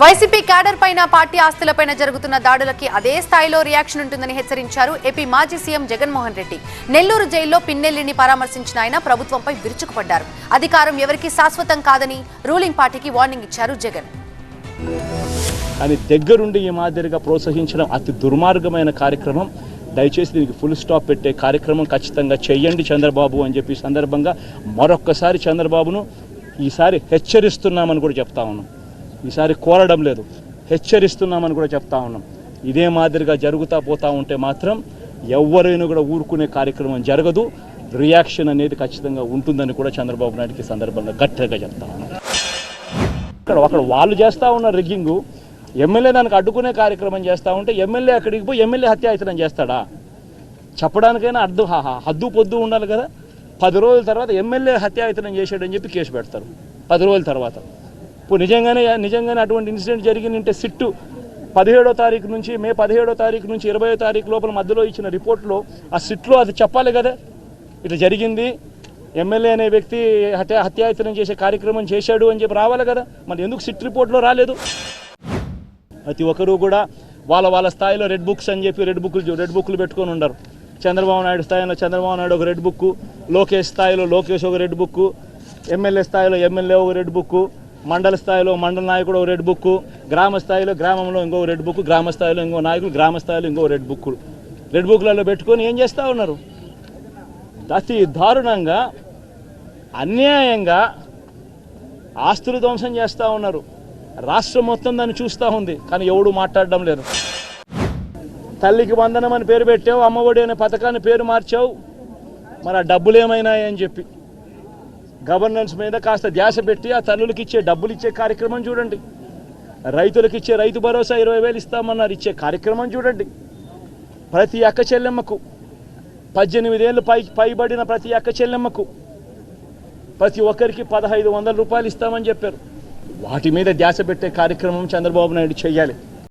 YCP cadre పైన party ఆస్తులపైన జరుగుతున్న దాడులకి అదే స్థాయిలో రియాక్షన్ ఉంటుందని హెచ్చరించారు ఏపీ మాజీ సీఎం జగన్మోహన్ రెడ్డి. నెల్లూరు జైల్లో పిన్నెల్లిని పరామర్శించిన ఆయన ప్రభుత్వంపై విరుచుకుపడ్డారు. అధికారం ఎవరికీ శాశ్వతం కాదని రూలింగ్ పార్టీకి వార్నింగ్ ఇచ్చారు జగన్. కానీ దగ్గరుండి ఈ మాదిరిగా ప్రోత్సహించడం అతి దుర్మార్గమైన కార్యక్రమం. దయచేసి దీనికి ఫుల్ స్టాప్ పెట్టే కార్యక్రమం ఖచ్చితంగా చెయ్యండి చంద్రబాబు అని చెప్పి సందర్భంగా మరొక్కసారి చంద్రబాబును ఈసారి హెచ్చరిస్తున్నామని కూడా చెప్తా ఉన్నాం. ఈసారి కోరడం లేదు. హెచ్చరిస్తున్నామని కూడా చెప్తా ఉన్నాం. ఇదే మాదిరిగా జరుగుతా పోతా ఉంటే మాత్రం ఎవరైనా కూడా ఊరుకునే కార్యక్రమం జరగదు. రియాక్షన్ అనేది ఖచ్చితంగా ఉంటుందని కూడా చంద్రబాబు నాయుడుకి సందర్భంగా గట్టిగా చెప్తా ఉన్నాం. అక్కడ అక్కడ వాళ్ళు చేస్తూ ఉన్న రిగ్గింగు ఎమ్మెల్యే దానికి అడ్డుకునే కార్యక్రమం చేస్తూ ఉంటే ఎమ్మెల్యే అక్కడికి పోయి ఎమ్మెల్యే హత్యాయతనం చేస్తాడా? చెప్పడానికైనా అర్థం హద్దు పొద్దు ఉండాలి కదా. పది రోజుల తర్వాత ఎమ్మెల్యే హత్యాయతనం చేశాడని చెప్పి కేసు పెడతారు. పది రోజుల తర్వాత. ఇప్పుడు నిజంగానే నిజంగానే అటువంటి ఇన్సిడెంట్ జరిగిందంటే సిట్టు పదిహేడో తారీఖు నుంచి మే పదిహేడో తారీఖు నుంచి ఇరవై తారీఖు లోపల మధ్యలో ఇచ్చిన రిపోర్ట్లో ఆ సిట్లో అది చెప్పాలి కదా. ఇట్లా జరిగింది. ఎమ్మెల్యే అనే వ్యక్తి హత్య హత్యాయతనం చేసే కార్యక్రమం చేశాడు అని చెప్పి రావాలి కదా. మరి ఎందుకు సిట్ రిపోర్ట్లో రాలేదు? ప్రతి ఒక్కరూ కూడా వాళ్ళ వాళ్ళ స్థాయిలో రెడ్ బుక్స్ అని చెప్పి రెడ్ బుక్లు రెడ్ బుక్లు పెట్టుకొని ఉండరు. చంద్రబాబు నాయుడు స్థాయిలో చంద్రబాబు నాయుడు ఒక రెడ్ బుక్ లోకేష్ స్థాయిలో లోకేష్ ఒక రెడ్ బుక్ ఎమ్మెల్యే స్థాయిలో ఎమ్మెల్యే ఒక రెడ్ బుక్ మండల స్థాయిలో మండల నాయకుడు ఒక రెడ్ బుక్ గ్రామ స్థాయిలో గ్రామంలో ఇంకో రెడ్ బుక్ గ్రామ స్థాయిలో ఇంకో నాయకులు గ్రామ స్థాయిలో ఇంకో రెడ్ బుక్ రెడ్ బుక్లలో పెట్టుకొని ఏం చేస్తూ ఉన్నారు? అతి దారుణంగా అన్యాయంగా ఆస్తులు ధ్వంసం చేస్తూ ఉన్నారు. రాష్ట్రం మొత్తం దాన్ని చూస్తూ ఉంది కానీ ఎవడు మాట్లాడడం లేదు. తల్లికి వందనం అని పేరు పెట్టావు అమ్మఒడి అనే పథకాన్ని పేరు మార్చావు మరి ఆ డబ్బులు ఏమైనాయని అని చెప్పి. గవర్నెన్స్ మీద కాస్త ధ్యాస పెట్టి ఆ తల్లులకి ఇచ్చే డబ్బులు ఇచ్చే కార్యక్రమం చూడండి. రైతులకు ఇచ్చే రైతు భరోసా ఇరవై వేలు ఇస్తామన్నారు. ఇచ్చే కార్యక్రమం చూడండి. ప్రతి అక్క చెల్లెమ్మకు. పద్దెనిమిదేళ్ళు పై పైబడిన ప్రతి అక్క చెల్లెమ్మకు. ప్రతి ఒక్కరికి పదహైదు వందల రూపాయలు ఇస్తామని చెప్పారు. వాటి మీద ధ్యాస పెట్టే కార్యక్రమం చంద్రబాబు నాయుడు చేయాలి.